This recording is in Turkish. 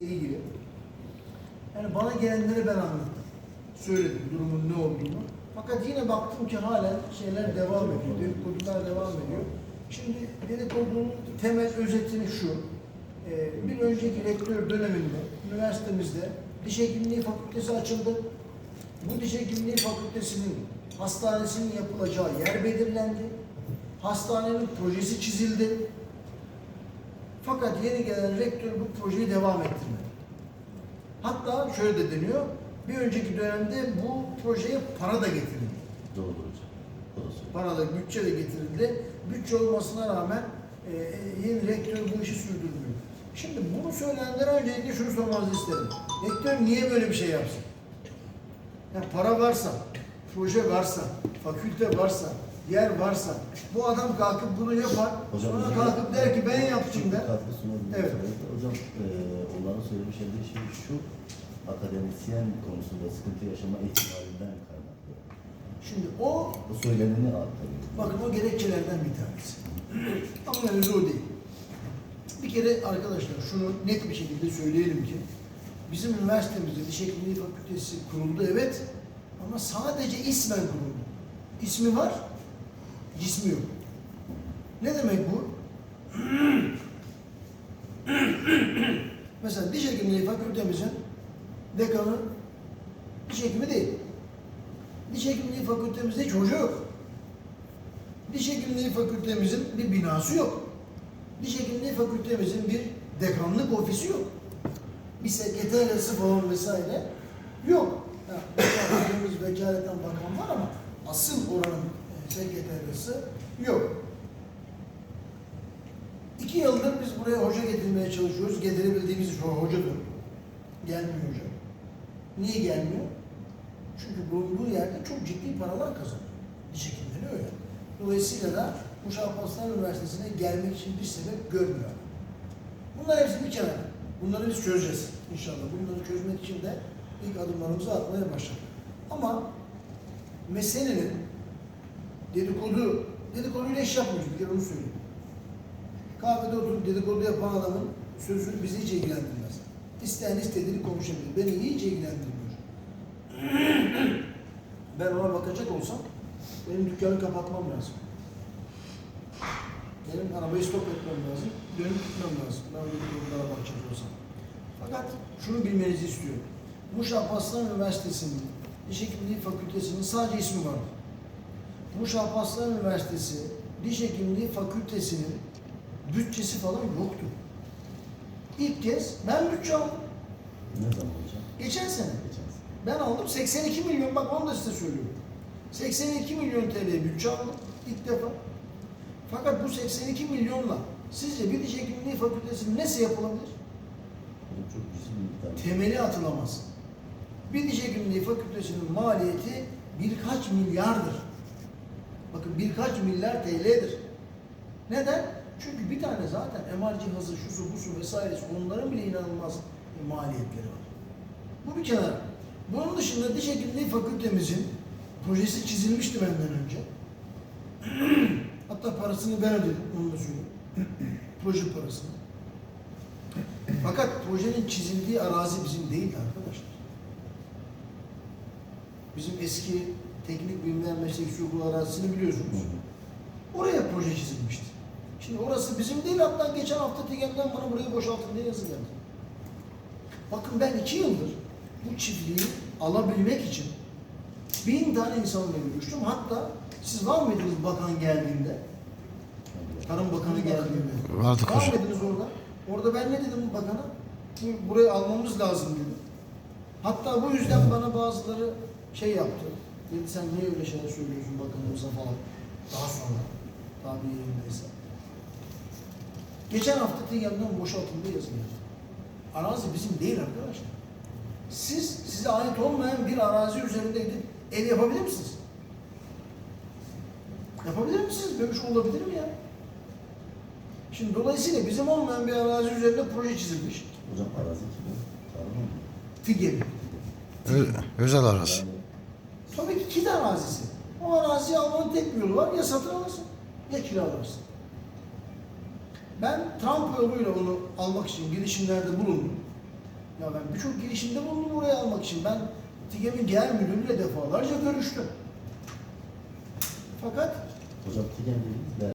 ilgili. Yani bana gelenleri ben anlattım. Söyledim durumun ne olduğunu. Fakat yine baktım ki halen şeyler devam ediyor. Dedikodular devam ediyor. Şimdi dedikodunun temel özetini şu. Ee, bir önceki rektör döneminde üniversitemizde diş hekimliği fakültesi açıldı. Bu diş hekimliği fakültesinin hastanesinin yapılacağı yer belirlendi. Hastanenin projesi çizildi. Fakat yeni gelen rektör bu projeyi devam ettirmedi. Hatta şöyle de deniyor, bir önceki dönemde bu projeye para da getirildi. Doğru hocam. Orası. Para da, bütçe de getirildi. Bütçe olmasına rağmen e, yeni rektör bu işi sürdürmüyor. Şimdi bunu söyleyenlere öncelikle şunu sormanızı isterim. Rektör niye böyle bir şey yapsın? Ya para varsa, proje varsa, fakülte varsa, yer varsa, bu adam kalkıp bunu yapar, Hocam, sonra hocam- kalkıp der ki ben yaptım der. katkı sunabilirim. Evet. Hocam e, onların söylemiş olduğu şey şu, akademisyen konusunda sıkıntı yaşama ihtimalinden kaynaklı. Şimdi o Bu söyleneni aktarıyor. Bakın o gerekçelerden bir tanesi. Ama mevzu o değil. Bir kere arkadaşlar şunu net bir şekilde söyleyelim ki bizim üniversitemizde diş hekimliği fakültesi kuruldu evet ama sadece ismen kuruldu. İsmi var, cismi yok. Ne demek bu? Mesela diş hekimliği fakültemizin dekanı diş hekimi değil. Diş hekimliği fakültemizde hiç hoca yok. Diş hekimliği fakültemizin bir binası yok. Diş hekimliği fakültemizin bir dekanlık ofisi yok. Bir sekreteriyası falan vesaire yok. Fakültemiz vekaleten bakan var ama asıl oranın sekreteriyası yok. İki yıldır biz buraya hoca getirmeye çalışıyoruz. Getirebildiğimiz şu hoca da gelmiyor hoca. Niye gelmiyor? Çünkü bulunduğu yerde çok ciddi paralar kazanıyor. Diş hekimleri öyle. Dolayısıyla da Uşak Aslan Üniversitesi'ne gelmek için bir sebep görmüyor. Bunlar hepsi bir kenara. Bunları biz çözeceğiz inşallah. Bunları çözmek için de ilk adımlarımızı atmaya başladık. Ama meselenin dedikodu, dedikoduyla iş yapmıyoruz bir kere onu söyleyeyim. Kahvede oturup dedikodu yapan adamın sözü bizi hiç ilgilendirmez. İsteyen istediğini konuşabilir. Beni hiç ilgilendirmiyor. Ben ona bakacak olsam benim dükkanı kapatmam lazım. Benim arabayı stop etmem lazım. Dönüp gitmem lazım. Ben durumlara bakacak olsam. Fakat şunu bilmenizi istiyorum. Muş Alparslan Üniversitesi'nin Diş Hekimliği Fakültesi'nin sadece ismi var. Muş Alparslan Üniversitesi Diş Hekimliği Fakültesi'nin bütçesi falan yoktu. İlk kez ben bütçe aldım. Ne zaman hocam? Geçen sene. Geçen sene. Ben aldım 82 milyon bak onu da size söylüyorum. 82 milyon TL bütçe aldım ilk defa. Fakat bu 82 milyonla sizce bir diş hekimliği fakültesinin nesi yapılabilir? Çok ciddi bir miktar. Temeli atılamaz. Bir diş hekimliği fakültesinin maliyeti birkaç milyardır. Bakın birkaç milyar TL'dir. Neden? Çünkü bir tane zaten MR cihazı, şusu, busu vesairesi onların bile inanılmaz maliyetleri var. Bu bir kenara. Bunun dışında diş hekimliği fakültemizin projesi çizilmişti benden önce. Hatta parasını ben ödedim, onu da söyleyeyim. Proje parasını. Fakat projenin çizildiği arazi bizim değildi arkadaşlar. Bizim eski teknik bilimler meslek okulu arazisini biliyorsunuz. Oraya proje çizilmişti. Şimdi orası bizim değil hatta geçen hafta TİGEM'den bana burayı boşaltın diye yazı geldi. Bakın ben iki yıldır bu çiftliği alabilmek için bin tane insanla görüştüm. Hatta siz var mıydınız bakan geldiğinde? Tarım Bakanı geldiğinde. Vardık Var mıydınız orada? Orada ben ne dedim bakana? Bu- Burayı almamız lazım dedim. Hatta bu yüzden bana bazıları şey yaptı. Dedi sen niye öyle şeyler söylüyorsun bakanımıza falan. Daha sonra. Tabi yerindeyse. Geçen hafta TİGEM'den boşaltıldı yazı geldi. Arazi bizim değil arkadaşlar. Siz size ait olmayan bir arazi üzerinde gidip ev yapabilir misiniz? Yapabilir misiniz? Böyle bir şey olabilir mi ya? Şimdi dolayısıyla bizim olmayan bir arazi üzerinde proje çizilmiş. Hocam arazi kimin? Tarım mı? TİGEM. Ö- özel arası. Tabii ki kit arazisi. O araziyi almanın tek bir yolu var. Ya satın alırsın ya kiralarsın. Ben Trump yoluyla onu almak için girişimlerde bulundum. Ya ben birçok girişimde bulundum oraya almak için. Ben TİGEM'in genel müdürüyle defalarca görüştüm. Fakat Hocam TİGEM